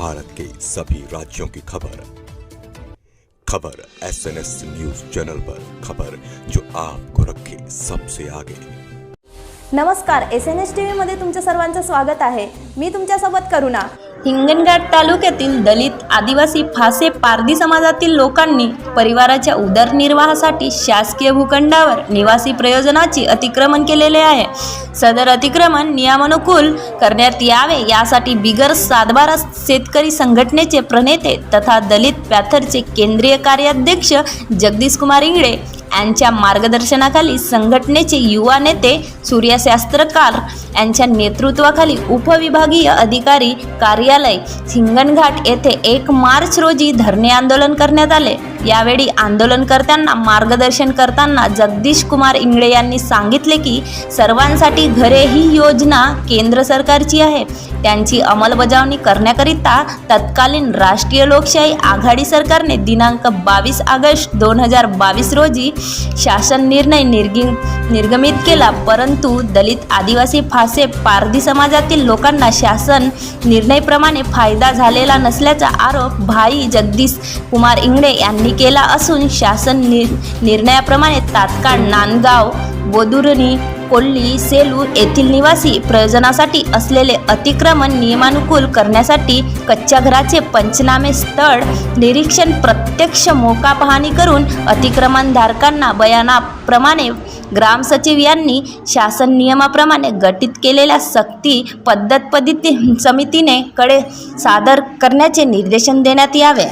भारत के सभी राज्यों की खबर। खबर S N S news channel पर खबर जो आपको रखे सबसे आगे। नमस्कार एस एन एस टी व्हीमध्ये तुमच्या सर्वांचं स्वागत आहे. मी तुमच्यासोबत करुणा. हिंगणघाट तालुक्यातील दलित आदिवासी फासे पारधी समाजातील लोकांनी परिवाराच्या उदरनिर्वाहासाठी शासकीय भूखंडावर निवासी प्रयोजनाची अतिक्रमण केलेले आहे. सदर अतिक्रमण नियमानुकूल करण्यात यावे यासाठी बिगर सातबारा शेतकरी संघटनेचे प्रणेते तथा दलित पॅथरचे केंद्रीय कार्याध्यक्ष जगदीश कुमार इंगळे यांच्या मार्गदर्शनाखाली संघटनेचे युवा नेते सूर्यशास्त्रकार यांच्या नेतृत्वाखाली उपविभागीय अधिकारी कार्यालय हिंगणघाट येथे एक मार्च रोजी धरणे आंदोलन करण्यात आले. यावेळी आंदोलनकर्त्यांना मार्गदर्शन करताना जगदीश कुमार इंगळे यांनी सांगितले की सर्वांसाठी घरे ही योजना केंद्र सरकारची आहे. त्यांची अंमलबजावणी करण्याकरिता तत्कालीन राष्ट्रीय लोकशाही आघाडी सरकारने दिनांक बावीस ऑगस्ट दोन हजार बावीस रोजी शासन निर्णय निर्गि निर्गमित केला. परंतु दलित आदिवासी फासे पारधी समाजातील लोकांना शासन निर्णयप्रमाणे फायदा झालेला नसल्याचा आरोप भाई जगदीश कुमार इंगळे यांनी केला असून शासन निर्णयाप्रमाणे तात्काळ नांदगाव गोदुरणी कोल्ली सेलू येथील निवासी प्रयोजनासाठी असलेले अतिक्रमण नियमानुकूल करण्यासाठी कच्च्या घराचे पंचनामे स्थळ निरीक्षण प्रत्यक्ष मोका पाहणी करून अतिक्रमणधारकांना बयानाप्रमाणे ग्रामसचिव यांनी शासन नियमाप्रमाणे गठीत केलेल्या सक्ती पद्धत पद्धती समितीने कडे सादर करण्याचे निर्देशन देण्यात यावे.